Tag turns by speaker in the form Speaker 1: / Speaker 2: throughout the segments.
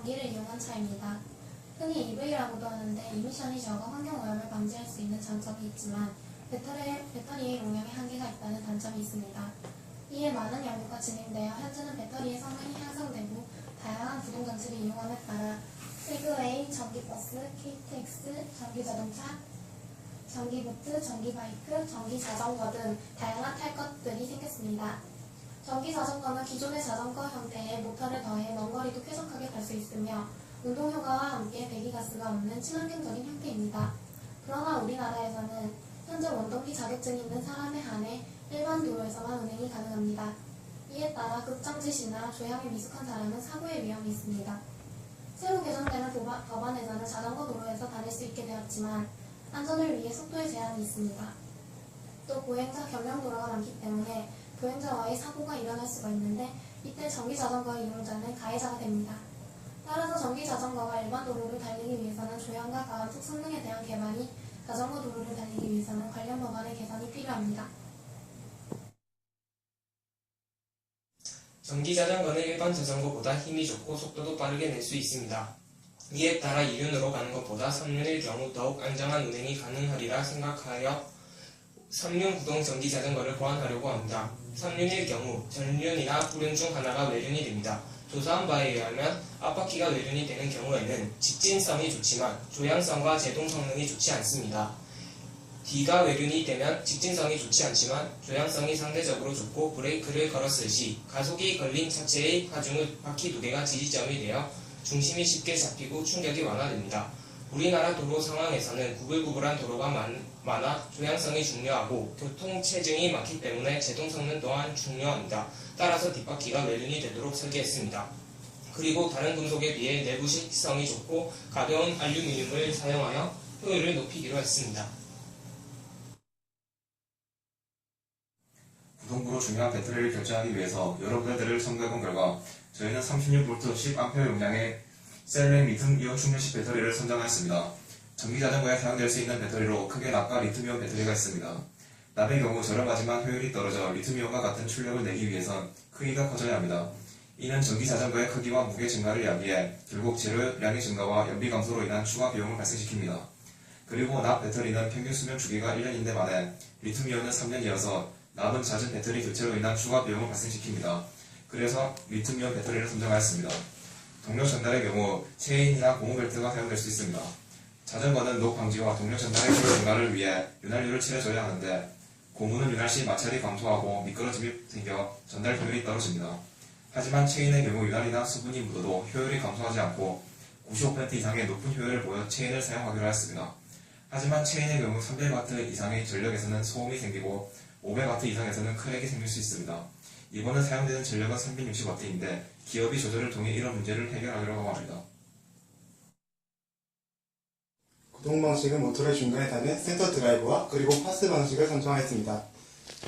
Speaker 1: 전기를 이용한 차입니다. 흔히 EV라고도 하는데 이미션이 적어 환경오염을 방지할 수 있는 장점이 있지만 배터리의, 배터리의 용량에 한계가 있다는 단점이 있습니다. 이에 많은 연구가 진행되어 현재는 배터리의 성능이 향상되고 다양한 구동 장치를 이용함에 따라 세그웨이, 전기버스, KTX, 전기자동차, 전기보트, 전기바이크, 전기자전거 등 다양한 탈 것들이 생겼습니다. 전기 자전거는 기존의 자전거 형태의 모터를 더해 먼 거리도 쾌적하게 갈 수 있으며 운동 효과와 함께 배기가스가 없는 친환경적인 형태입니다. 그러나 우리나라에서는 현재 원동기 자격증이 있는 사람에 한해 일반 도로에서만 운행이 가능합니다. 이에 따라 급정지시나 조향에 미숙한 사람은 사고의 위험이 있습니다. 새로 개정되는 법안에서는 자전거 도로에서 다닐 수 있게 되었지만 안전을 위해 속도에 제한이 있습니다. 또 보행자 겸용 도로가 많기 때문에 보행자와의 사고가 일어날 수가 있는데 이때 전기 자전거 이용자는 가해자가 됩니다. 따라서 전기 자전거가 일반 도로를 달리기 위해서는 조향과 가감속 성능에 대한 개발이 자전거 도로를 달리기 위해서는 관련 법안의 개선이 필요합니다.
Speaker 2: 전기 자전거는 일반 자전거보다 힘이 좋고 속도도 빠르게 낼 수 있습니다. 이에 따라 2륜으로 가는 것보다 3륜일 경우 더욱 안전한 운행이 가능하리라 생각하여 3륜 구동 전기 자전거를 보완하려고 합니다. 3륜일 경우 전륜이나 후륜 중 하나가 외륜이 됩니다. 조사한 바에 의하면 앞바퀴가 외륜이 되는 경우에는 직진성이 좋지만 조향성과 제동 성능이 좋지 않습니다. D가 외륜이 되면 직진성이 좋지 않지만 조향성이 상대적으로 좋고 브레이크를 걸었을 시 가속이 걸린 차체의 하중의 바퀴 두 개가 지지점이 되어 중심이 쉽게 잡히고 충격이 완화됩니다. 우리나라 도로 상황에서는 구불구불한 도로가 많, 많아 조향성이 중요하고 교통 체증이 많기 때문에 제동 성능 또한 중요합니다. 따라서 뒷바퀴가 외륜이 되도록 설계했습니다. 그리고 다른 금속에 비해 내부 식성이 좋고 가벼운 알루미늄을 사용하여 효율을 높이기로 했습니다.
Speaker 3: 구동부로 중요한 배터리를 결정하기 위해서 여러 브랜드를 첨가해본 결과 저희는 36V 10A 용량의 셀렉 리튬이온 충전식 배터리를 선정하였습니다. 전기자전거에 사용될 수 있는 배터리로 크게 납과 리튬이온 배터리가 있습니다. 납의 경우 저렴하지만 효율이 떨어져 리튬이온과 같은 출력을 내기 위해선 크기가 커져야 합니다. 이는 전기자전거의 크기와 무게 증가를 야기해 결국 재료량의 증가와 연비 감소로 인한 추가 비용을 발생시킵니다. 그리고 납 배터리는 평균 수명 주기가 1년인데 만에 리튬이온은 3년이어서 남은 잦은 배터리 교체로 인한 추가 비용을 발생시킵니다. 그래서 리튬이온 배터리를 선정하였습니다. 동력 전달의 경우 체인이나 고무 벨트가 사용될 수 있습니다. 자전거는 녹 방지와 동력 전달의 효율 증가를 위해 윤활유를 칠해줘야 하는데 고무는 윤활 시 마찰이 감소하고 미끄러짐이 생겨 전달 효율이 떨어집니다. 하지만 체인의 경우 윤활이나 수분이 묻어도 효율이 감소하지 않고 95% 이상의 높은 효율을 보여 체인을 사용하기로 하였습니다. 하지만 체인의 경우 300W 이상의 전력에서는 소음이 생기고 500W 이상에서는 크랙이 생길 수 있습니다. 이번에 사용되는 전력은 360W인데 기업이 조절을 통해 이런 문제를 해결하려고 합니다.
Speaker 4: 구동 방식은 모터의 중간에 닿는 센터 드라이브와 그리고 파스 방식을 선정하였습니다.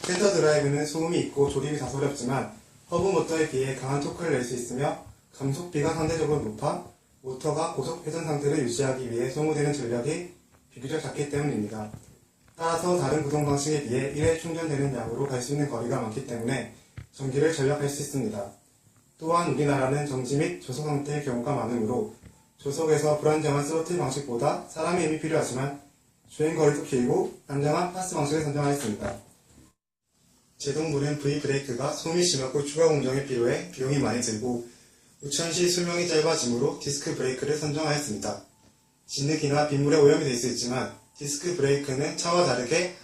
Speaker 4: 센터 드라이브는 소음이 있고 조립이 다소 어렵지만 허브 모터에 비해 강한 토크를 낼 수 있으며 감속비가 상대적으로 높아 모터가 고속 회전 상태를 유지하기 위해 소모되는 전력이 비교적 작기 때문입니다. 따라서 다른 구동 방식에 비해 1회 충전되는 양으로 갈 수 있는 거리가 많기 때문에 전기를 절약할 수 있습니다. 또한 우리나라는 정지 및 조속 상태의 경우가 많으므로 조속에서 불안정한 스로틀 방식보다 사람의 힘이 필요하지만 주행 거리도 길고 안정한 파스 방식을 선정하였습니다. 제동물은 V 브레이크가 소음이 심하고 추가 공정이 필요해 비용이 많이 들고 우천 시 수명이 짧아지므로 디스크 브레이크를 선정하였습니다. 진흙이나 빗물에 오염이 될 수 있지만 디스크 브레이크는 차와 다르게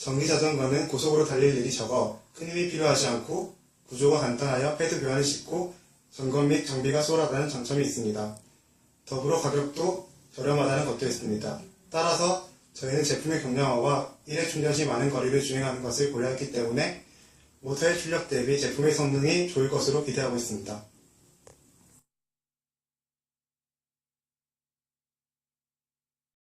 Speaker 4: 전기 자전거는 고속으로 달릴 일이 적어 큰 힘이 필요하지 않고 구조가 간단하여 패드 교환이 쉽고 점검 및 정비가 수월하다는 장점이 있습니다. 더불어 가격도 저렴하다는 것도 있습니다. 따라서 저희는 제품의 경량화와 1회 충전 시 많은 거리를 주행하는 것을 고려했기 때문에 모터의 출력 대비 제품의 성능이 좋을 것으로 기대하고 있습니다.